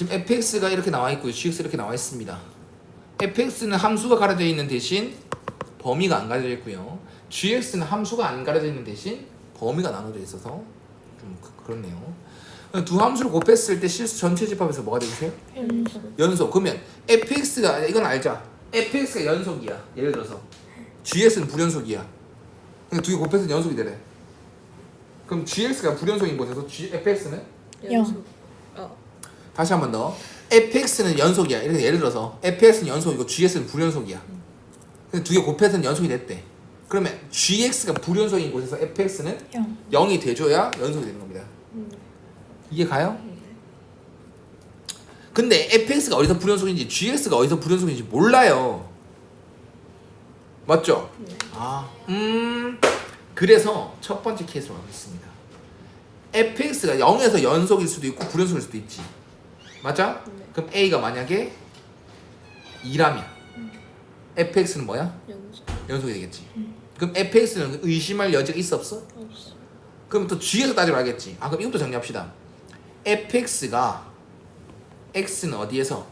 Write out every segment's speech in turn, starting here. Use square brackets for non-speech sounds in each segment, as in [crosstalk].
지금 fx가 이렇게 나와 있고요. gx 이렇게 나와 있습니다. fx는 함수가 가려져 있는 대신 범위가 안 가려져 있고요. gx는 함수가 안 가려져 있는 대신 범위가 나눠져 있어서 좀 그- 그렇네요. 두 함수를 곱했을 때 실수 전체 집합에서 뭐가 되세요? 연속. 연속. 그러면 fx가 이건 알자. fx가 연속이야. 예를 들어서 gx는 불연속이야. 그러니까 두개 곱해서 연속이 되래. 그럼 gx가 불연속인 곳에서 g, fx는 영. 어. 다시 한 번 더. fx는 연속이야. 이렇게 예를 들어서 fx는 연속이고 gx는 불연속이야. 근데 두 개 곱해서는 연속이 됐대. 그러면 gx가 불연속인 곳에서 fx는 영. 0이 돼줘야 연속이 되는 겁니다. 이해 가요? 근데 fx가 어디서 불연속인지 gx가 어디서 불연속인지 몰라요. 맞죠? 아, 음. 그래서 첫 번째 케이스로 가겠습니다. fx가 0에서 연속일 수도 있고 불연속일 수도 있지. 맞아? 네. 그럼 a가 만약에 2라면 fx는 뭐야? 연속. 연속이 되겠지. 그럼 fx는 의심할 여지가 있어 없어? 없어. 그럼 또 G에서 따지면 알겠지. 아 그럼 이것도 정리합시다. fx가 x는 어디에서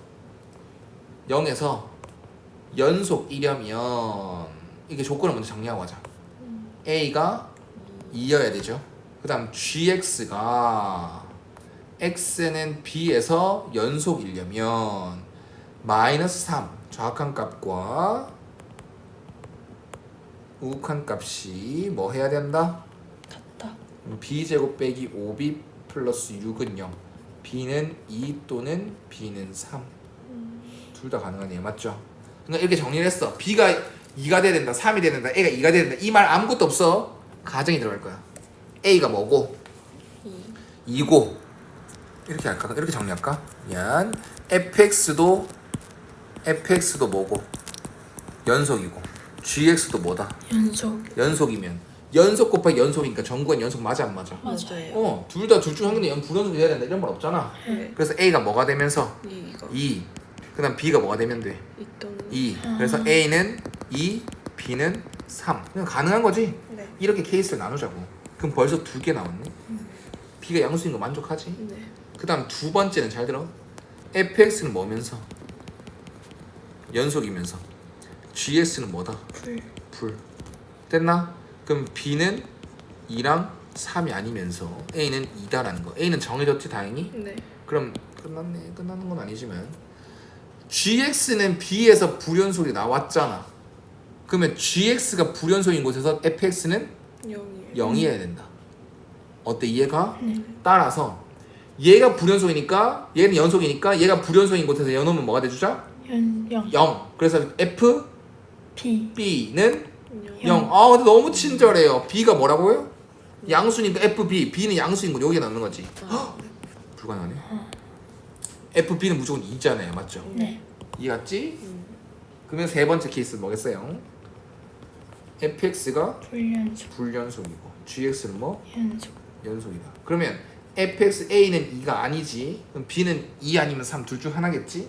0에서 연속이려면 이게 조건을 먼저 정리하고 하자. a가 2여야 되죠. 그 다음 gx가 x는 b에서 연속이려면 마이너스 3 정확한 값과 우욱한 값이 뭐 해야 된다? 같다. b 제곱 빼기 5b 플러스 6은 0 b는 2 또는 b는 3 둘 다 가능하네요. 맞죠? 그러니까 이렇게 정리를 했어. B가 2가 돼야 된다 3이 돼야 된다 a가 2가 돼야 된다. 이 말 아무것도 없어. 가정이 들어갈 거야. A가 뭐고? 이. 2고 이렇게 할까? 이렇게 정리할까? 미안 fx도 fx도 뭐고 연속이고 gx도 뭐다 연속. 연속이면 연속 곱하기 연속이니까 전구간 연속 맞아 안 맞아? 맞아요. 어, 둘 다 둘 중 한 개는 불연속이 돼야 된다 이런 말 없잖아. 네. 그래서 A가 뭐가 되면서 이거. 2, 그다음 B가 뭐가 되면 돼? 있던. 2. 그래서 A는 2, B는 3. 그냥 가능한 거지. 네. 이렇게 케이스를 나누자고. 그럼 벌써 두 개 나왔네. B가 양수인 거 만족하지? 네. 그 다음 두 번째는 잘 들어. fx는 뭐면서? 연속이면서. gs는 뭐다? 불. 불. 됐나? 그럼 B는 2랑 3이 아니면서 A는 2다라는 거. A는 정해졌지 다행히? 네. 그럼 끝났네. 끝나는 건 아니지만 GX는 B에서 불연속이 나왔잖아. 그러면 GX가 불연속인 곳에서 fx는 영이에요. 0이어야 된다. 어때 이해가? 따라서 얘가 불연속이니까 얘는 연속이니까 얘가 불연속인 곳에서 연놈은 뭐가 돼주자? 연. 영. 0. 그래서 f B. b는 영. 0. 아 근데 너무 친절해요. b가 뭐라고요? 양수니까 fb, b는 양수인 거 여기에 넣는 거지. 아, 불가능하네. fb는 무조건 2잖아요, 맞죠? 네. 이해 갔지? 음. 그러면 세 번째 케이스 뭐겠어요? fx가 불연속. 불연속이고 gx는 뭐? 연속. 연속이다. 그러면 fx a는 2가 아니지. 그럼 b는 2 아니면 3 둘 중 하나겠지?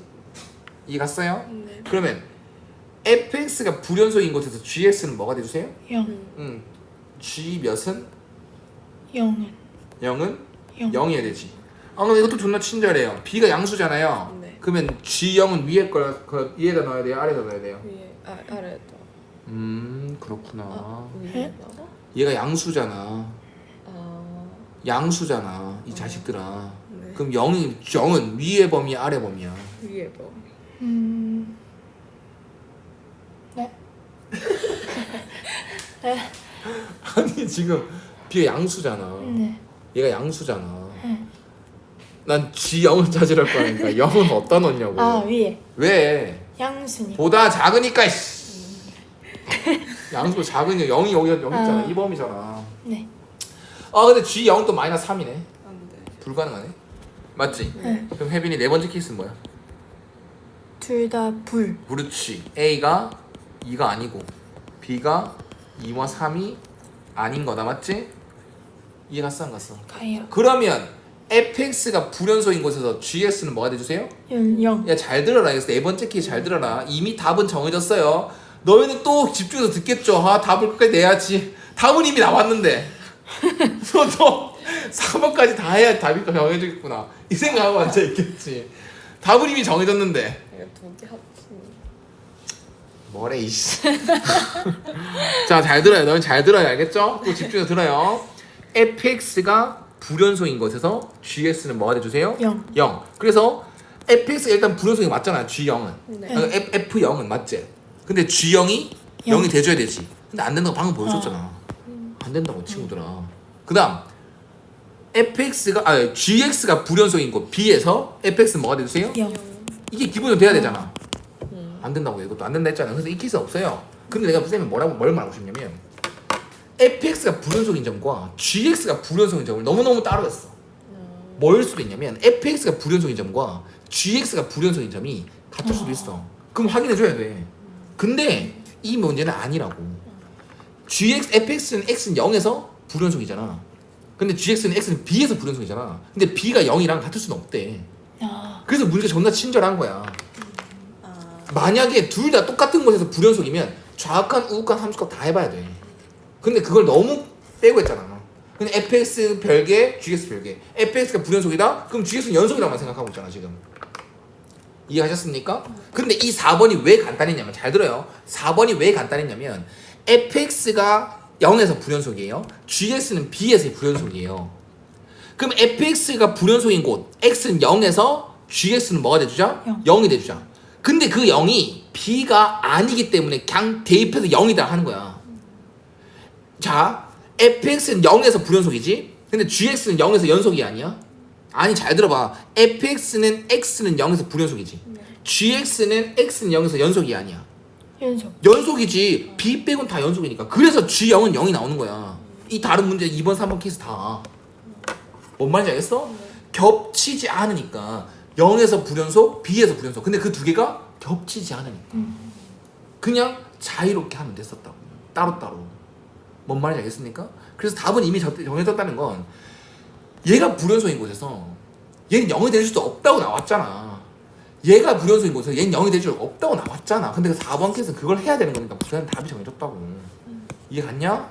이해 갔어요? 네. 그러면 fx가 불연속인 곳에서 gx는 뭐가 돼주세요? 영. 음, g 몇은 영은. 0은 영. 0이어야 되지. 아 근데 이것도 존나 친절해요. b가 양수잖아요. 네. 그러면 g0은 위에 걸 그, 위에다 넣어야 돼요? 아래다 넣어야 돼요? 위에 아 아래다. 음 그렇구나. 아 네? 위에다가. 얘가 양수잖아. 아. 양수잖아. 이 자식들아. 네. 그럼 0이 0은 위에 범위야 아래 범위야? 위에 뭐. 음. 네. [laughs] 네. 아니 지금 b가 양수잖아. 네. 얘가 양수잖아. 네. 난 g0을 찾으랄 거니까 0은 어디다 넣냐고. 아 위에 왜? 양순이. 보다 작으니까 씨. 양수 작으니까 0이 여기 여기 있잖아. 아. 이 범위잖아. 네. 아 근데 g0은 또 마이너스 3이네. 안 돼. 불가능하네. 맞지? 네. 그럼 혜빈이 네 번째 케이스는 뭐야? 둘 다 불. 그렇지. A가 2가 아니고 B가 2와 3이 아닌 거다. 맞지? 이해 갔어 안 갔어? 가요. 그러면 fx가 불연속인 곳에서 gs는 뭐가 돼주세요? 연. 영. 야 잘 들어라. 그래서 네 번째 케이스 잘 들어라. 이미 답은 정해졌어요. 너희는 또 집중해서 듣겠죠. 아 답을 끝까지 내야지. 답은 이미 나왔는데. 너도 4번까지 다 해야 답이 정해지겠구나 이 생각하고 앉아 있겠지 답은 이미 정해졌는데 이거 두개 합친. 뭐래 이씨 [laughs] 자잘 들어요 너는 잘 들어요 알겠죠? 또 집중해서 들어요 fx가 불연속인 것에서 gx는 뭐가 돼주세요? 영. 0 그래서 fx가 일단 불연속이 맞잖아요 g0은 네. 아, F, F0은 맞지? 근데 G0이 영. 0이 돼줘야 되지 근데 안 된다고 방금 보여줬잖아 안 된다고 친구들아 그 다음 fx가 아 gx가 불연속인 거 b에서 fx는 뭐가? 영. 이게 기본으로 돼야 되잖아 음. 안 된다고 이것도 안 된다 했잖아 그래서 이 케이스 없어요 근데 내가 쌤이 뭐라고 뭘 말하고 싶냐면 fx가 불연속인 점과 gx가 불연속인 점을 너무너무 따로 했어 어. 뭐일 수도 있냐면 fx가 불연속인 점과 gx가 불연속인 점이 같을 수도 있어. 그럼 확인해 줘야 돼. 근데 이 문제는 아니라고. Gx fx는 x는 0에서 불연속이잖아. 근데 gx는 x는 b에서 불연속이잖아. 근데 b가 0이랑 같을 수는 없대. 아. 그래서 문제가 존나 친절한 거야. 아. 만약에 둘 다 똑같은 곳에서 불연속이면 좌악한, 우악한, 함수값 다 해봐야 돼. 근데 그걸 너무 빼고 했잖아. 근데 fx 별개, gx 별개. fx가 불연속이다? 그럼 gx는 연속이라고만 생각하고 있잖아 지금. 이해하셨습니까? 근데 이 4번이 왜 간단했냐면 잘 들어요. 4번이 왜 간단했냐면 fx가 0에서 불연속이에요. gx는 b에서 불연속이에요. 그럼 fx가 불연속인 곳 x는 0에서 gx는 뭐가 돼주자? 영. 0이 돼주자. 근데 그 0이 b가 아니기 때문에 그냥 대입해서 0이다 하는 거야. 자, fx는 0에서 불연속이지? 근데 gx는 0에서 연속이 아니야? 아니 잘 들어봐. fx는 x는 0에서 불연속이지. gx는 x는 0에서 연속이 아니야. 연속. 연속이지. b 빼곤 다 연속이니까. 그래서 g0은 0이 나오는 거야. 이 다른 문제 2번, 3번 케이스 다. 뭔 말인지 알겠어? 겹치지 않으니까 0에서 불연속, b에서 불연속. 근데 그 두 개가 겹치지 않으니까. 그냥 자유롭게 하면 됐었다고. 따로따로. 뭔 말인지 알겠습니까? 그래서 답은 이미 정- 정해졌다는 건 얘가 불연속인 곳에서 얘는 0이 될 수도 없다고 나왔잖아. 얘가 불연속인 곳에서 얘는 0이 될수 없다고 나왔잖아. 근데 그 4번 케이스는 그걸 해야 되는 거니까 불연 답이 정해졌다고. 이해 갔냐?